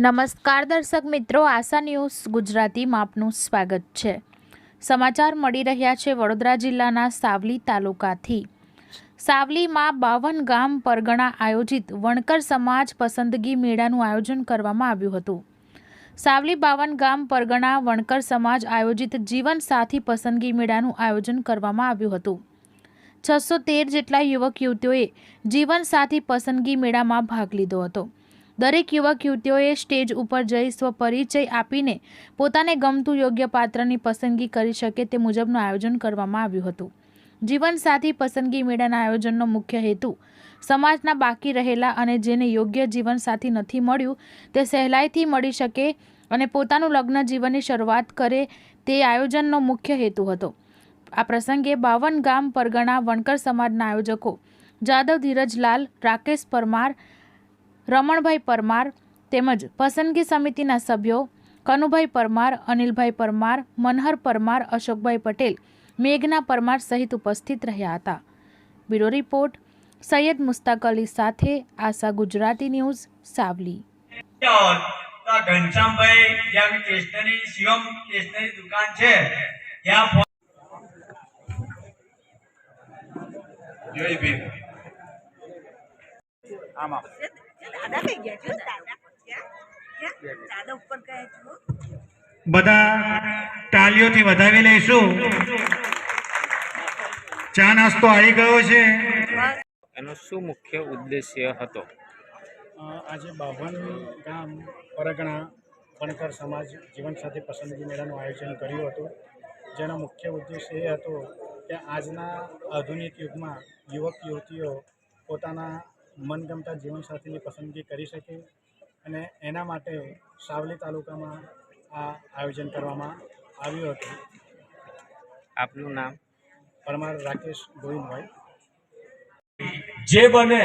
નમસ્કાર દર્શક મિત્રો, આશા ન્યૂઝ ગુજરાતીમાં આપનું સ્વાગત છે. સમાચાર મળી રહ્યા છે વડોદરા જિલ્લાના સાવલી તાલુકાથી. સાવલીમાં બાવન ગામ પરગણા આયોજિત વણકર સમાજ પસંદગી મેળાનું આયોજન કરવામાં આવ્યું હતું. સાવલી બાવન ગામ પરગણા વણકર સમાજ આયોજિત જીવન સાથી પસંદગી મેળાનું આયોજન કરવામાં આવ્યું હતું. છસો તેર જેટલા યુવક યુવતીઓએ જીવનસાથી પસંદગી મેળામાં ભાગ લીધો હતો. દરેક યુવક, યુવતીઓએ સ્ટેજ ઉપર જઈ સ્વપરિચય આપીને પોતાને ગમતું યોગ્ય પાત્રની પસંદગી કરી શકે તે મુજબનું આયોજન કરવામાં આવ્યું હતું. જીવનસાથી પસંદગી મેળાના આયોજનનો મુખ્ય હેતુ સમાજના બાકી રહેલા અને જેને યોગ્ય જીવનસાથી નથી મળ્યું તે સહેલાઈથી મળી શકે અને પોતાનું લગ્ન જીવનની શરૂઆત કરે તે આયોજનનો મુખ્ય હેતુ હતો. આ પ્રસંગે બાવન ગામ પરગણા વણકર સમાજના આયોજકો જાદવ ધીરજલાલ, રાકેશ પરમાર રમણભાઈ પરમાર તેમજ પસંદગી સમિતિના સભ્યો કનુભાઈ પરમાર અનિલભાઈ પરમાર મનહર પરમાર અશોકભાઈ પટેલ મેઘના પરમાર સહિત ઉપસ્થિત રહ્યા હતા. બ્યુરો રિપોર્ટ સૈયદ મુસ્તાક અલી સાથે આશા ગુજરાતી ન્યૂઝ સાવલી. ઘનશ્યામભાઈ દુકાન છે દાદા કઈ ગયા છો દાદા ક્યાં? ક્યાં? દાદા ઉપર ગયા છો બધા તાલીઓથી વધાવી લઈશું. ચા નાસ્તો આવી ગયો છે. એનો શું મુખ્ય ઉદ્દેશ્ય હતો? આજે બાવન ગામ પરગણા વણકર સમાજ જીવનસાથી પસંદગી મેળાનું આયોજન કર્યું હતું. જેનો મુખ્ય ઉદ્દેશ એ હતો કે આજના આધુનિક યુગમાં યુવક યુવતીઓ પોતાના મનગમતા જીવનસાથીની પસંદગી કરી શકે અને એના માટે સાવલી તાલુકામાં આ આયોજન કરવામાં આવ્યું હતું. આપનું નામ? પરમાર રાકેશ ગોવિંદભાઈ. જે બને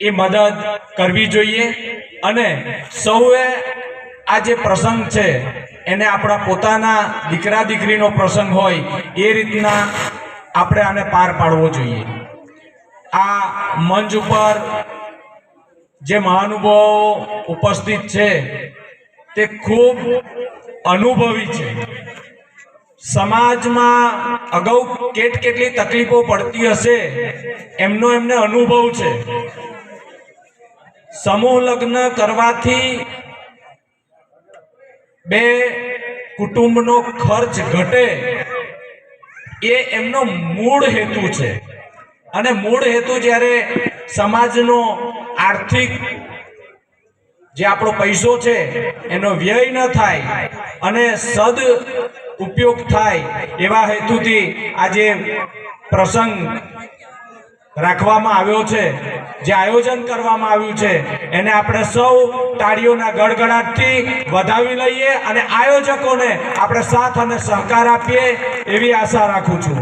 એ મદદ કરવી જોઈએ અને સૌએ આ જે પ્રસંગ છે એને આપણા પોતાના દીકરા દીકરીનો પ્રસંગ હોય એ રીતના આપણે આને પાર પાડવો જોઈએ. આ મંચ ઉપર જે મહાનુભાવો ઉપસ્થિત છે, તે ખૂબ અનુભવી છે. સમાજમાં અગાઉ કેટ કેટલી તકલીફો પડતી હશે, એમનો એમને અનુભવ છે. સમૂહ લગ્ન કરવાથી બે કુટુંબનો ખર્ચ ઘટે, એ એમનો મૂળ હેતુ છે. અને મૂળ હેતુ જ્યારે સમાજનો આર્થિક જે આપણો પૈસો છે, એનો વ્યય ન થાય અને સદ ઉપયોગ થાય એવા હેતુથી આજે પ્રસંગ રાખવામાં આવ્યો છે, જે આયોજન કરવામાં આવ્યું છે, એને આપણે સૌ તાળીઓના ગડગડાટથી વધાવી લઈએ અને આયોજકોને આપણે સાથ અને સહકાર આપીએ એવી આશા રાખું છું.